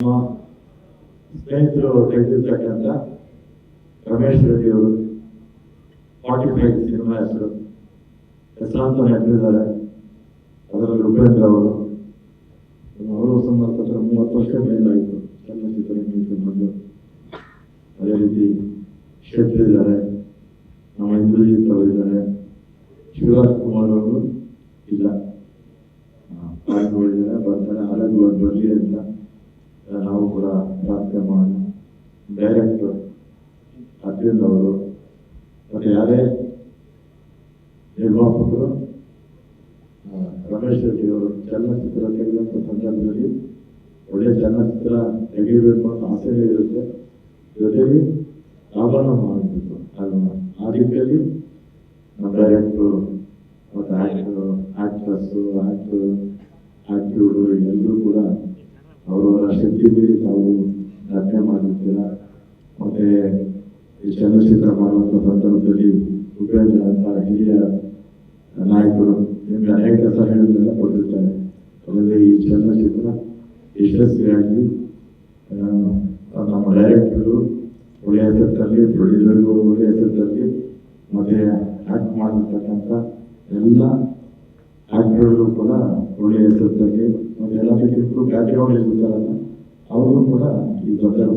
ನಮ್ಮ ಸ್ನೇಹಿತರು ತೆಗೆದಿರ್ತಕ್ಕಂಥ ರಮೇಶ್ ರೆಡ್ಡಿ ಅವರು ಫಾರ್ಟಿ ಫೈವ್ ಸಿನಿಮಾ ಹೆಸರು ಹೆಸರಾಂತ ನಡೆದಿದ್ದಾರೆ ಅದರಲ್ಲಿ ಉಪೇಂದ್ರ ಅವರು ಅವರು ಸುಮಾರು ಹತ್ರ ಮೂವತ್ತು ವರ್ಷ ಮೇಲಾಯಿತು ಚಲನಚಿತ್ರ ರಂಗಕ್ಕೆ ಬಂದು ಅದೇ ರೀತಿ ಶೆಟ್ಟಿ ಇದ್ದಾರೆ ನಮ್ಮ ಇಂದ್ರಜಿತ್ ಅವರು ಇದ್ದಾರೆ ಶಿವರಾಜ್ ಕುಮಾರ್ ಅವರು ಇಲ್ಲ ಪಾಲ್ಗೊಂಡಿದ್ದಾರೆ ಬರ್ತಾರೆ ಆರೋಗ್ಯವಾಗಿ ಬರಲಿ ಅಂತ ಅರವಿಂದ್ ಅವರು ಮತ್ತು ಯಾರೇ ನಿರ್ಮಾಪಕರು ರಮೇಶ್ ರೆಡ್ಡಿಯವರು ಚಲನಚಿತ್ರ ತೆಗೆದಂಥ ಸಂದರ್ಭದಲ್ಲಿ ಒಳ್ಳೆಯ ಚಲನಚಿತ್ರ ತೆಗೆಯಬೇಕು ಅಂತ ಆಸೆ ಇರುತ್ತೆ. ಜೊತೆಗೆ ಆಭರಣ ಮಾಡಬೇಕು. ಅದನ್ನು ಆ ರೀತಿಯಲ್ಲಿ ನಮ್ಮ ಡೈರೆಕ್ಟ್ರು ಮತ್ತು ಆ್ಯಕ್ಟ್ರು, ಆ್ಯಕ್ಟ್ರಸ್ಸು, ಆ್ಯಕ್ಟ್ರು ಆ್ಯಕ್ಟ್ರು ಎಲ್ಲರೂ ಕೂಡ ಅವರವರ ಶಕ್ತಿ ಮೀರಿ ತಾವು ರಚನೆ ಮಾಡಿರ್ತೀರ ಮತ್ತು ಈ ಚಲನಚಿತ್ರ ಮಾಡುವಂಥ ಸಂದರ್ಭದಲ್ಲಿ ಉಪೇಂದ್ರ ಅಂತ ಹಿರಿಯ ನಾಯಕರು ನಿಮಗೆ ಅನೇಕ ಸಲಹೆಗಳನ್ನೆಲ್ಲ ಕೊಟ್ಟಿರ್ತಾರೆ. ಅದರಲ್ಲಿ ಈ ಚಲನಚಿತ್ರ ಯಶಸ್ವಿಯಾಗಿ ನಮ್ಮ ಡೈರೆಕ್ಟರು ಒಳ್ಳೆಯ ಹೆಸರಲ್ಲಿ ಪ್ರೊಡ್ಯೂಸರ್ಗಳು ಒಳ್ಳೆಯ ಹೆಸರು ತರಲಿ ಮತ್ತು ಆ್ಯಕ್ಟ್ ಮಾಡಿರ್ತಕ್ಕಂಥ ಎಲ್ಲ ಆ್ಯಕ್ಟರ್ಗಳು ಕೂಡ ಒಳ್ಳೆಯ ಹೆಸರಲ್ಲಿ ತರಲಿ ಮತ್ತು ಎಲ್ಲದಕ್ಕಿಂತ ಬ್ಯಾಕ್ಗ್ರೌಂಡ್ ಇರ್ತಾರಲ್ಲ ಅವರು ಕೂಡ ಈ ಧನ್ಯವಾದ